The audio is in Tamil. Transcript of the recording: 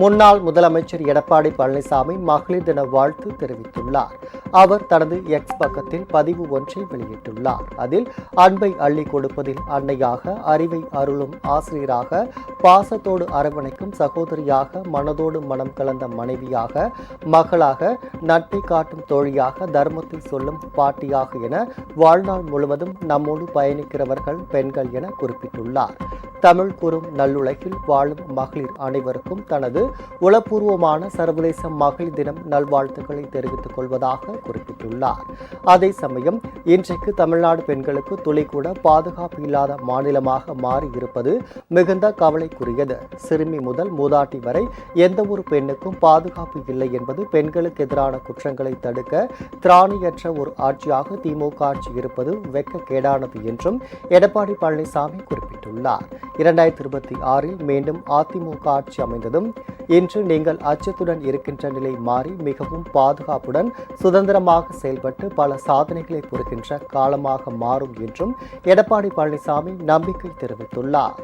முன்னாள் முதலமைச்சர் எடப்பாடி பழனிசாமி மகளிர் தின வாழ்த்து தெரிவித்துள்ளார். அவர் தனது எக்ஸ் பக்கத்தில் பதிவு ஒன்றை வெளியிட்டுள்ளார். அதில் அன்பை அள்ளி கொடுப்பதில் அன்னையாக அறிவை அருளும் ஆசிரியராக பாசத்தோடு அரவணைக்கும் சகோதரியாக மனதோடு மனம் கலந்த மனைவியாக மகளாக நட்பை காட்டும் தோழியாக தர்மத்தை சொல்லும் பாட்டியாக என வாழ்நாள் முழுவதும் நம்மோடு பயணிக்கிறவர்கள் பெண்கள் என குறிப்பிட்டுள்ளார். தமிழ் கூறும் நல்லுலகில் வாழும் மகளிர் அனைவருக்கும் தனது உளப்பூர்வமான சர்வதேச மகளிர் தினம் நல்வாழ்த்துக்களை தெரிவித்துக் கொள்வதாக குறிப்பிட்டுள்ளார். அதே சமயம் இன்றைக்கு தமிழ்நாடு பெண்களுக்கு துளை கூட பாதுகாப்பு இல்லாத மாநிலமாக மாறி இருப்பது மிகுந்த கவலைக்குரியது. சிறுமி முதல் மூதாட்டி வரை எந்த ஒரு பெண்ணுக்கும் பாதுகாப்பு இல்லை என்பது பெண்களுக்கு எதிரான குற்றங்களை தடுக்க திராணியற்ற ஒரு ஆட்சியாக திமுக ஆட்சி இருப்பது வெட்கக்கேடானது என்றும் எடப்பாடி பழனிசாமி குறிப்பிட்டுள்ளார். இரண்டாயிரத்தி இருபத்தி ஆறில் மீண்டும் அதிமுக ஆட்சி அமைந்ததும் இன்று நீங்கள் அச்சத்துடன் இருக்கின்ற நிலை மாறி மிகவும் பாதுகாப்புடன் சுதந்திரமாக செயல்பட்டு பல சாதனைகளை புரிகின்ற காலமாக மாறும் என்றும் எடப்பாடி பழனிசாமி நம்பிக்கை தெரிவித்துள்ளார்.